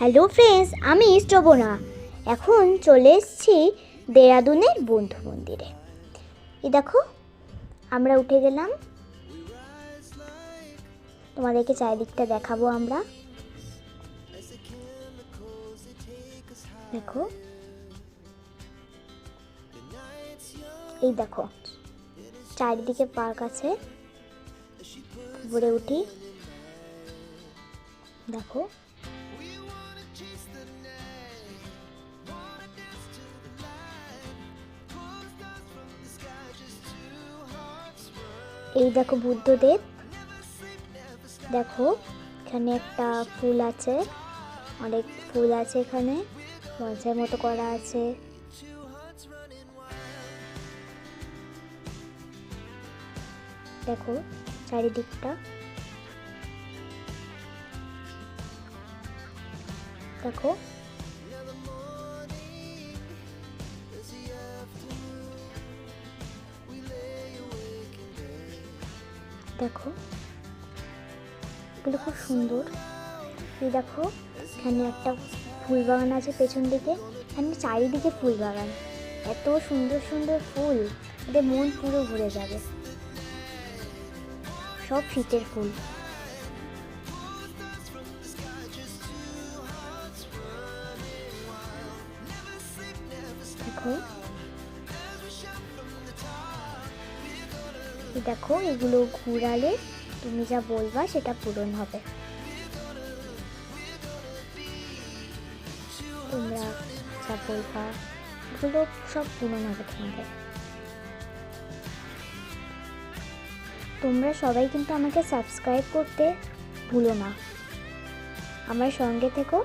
Hello friends, আমি শ্রবণা। এখন চলে এসেছি দেরাদুনের বন্ধু মন্দিরে। এই দেখো, আমরা উঠে গেলাম। তোমাদেরকে চারিদিকটা দেখাবো আমরা। দেখো। এই দেখো, চারিদিকে পার্ক আছে। উপরে উঠি। দেখো। এই দেখো বুদ্ধদেব। দেখো, এখানে একটা ফুল আছে। অনেক ফুল আছে এখানে। মঞ্চের মতো করা আছে। দেখো, চারিদিকটা। দেখো দেখো। এগুলো খুব সুন্দর। এই দেখো, এখানে একটা ফুল বাগান আছে পেছন দিকে, এখানে চারিদিকে ফুল বাগান এত সুন্দর সুন্দর ফুল এতে মন পুরো ঘুরে যাবে। সব শীতের ফুল। দেখো। দেখো, এগুলো ঘুরালে তুমি যা বলবা সেটা পূরণ হবে। তোমরা যা বলবা, এগুলো সব পূরণ হবে তোমাদের। তোমরা সবাই কিন্তু আমাকে সাবস্ক্রাইব করতে ভুলো না। আমার সঙ্গে থেকো।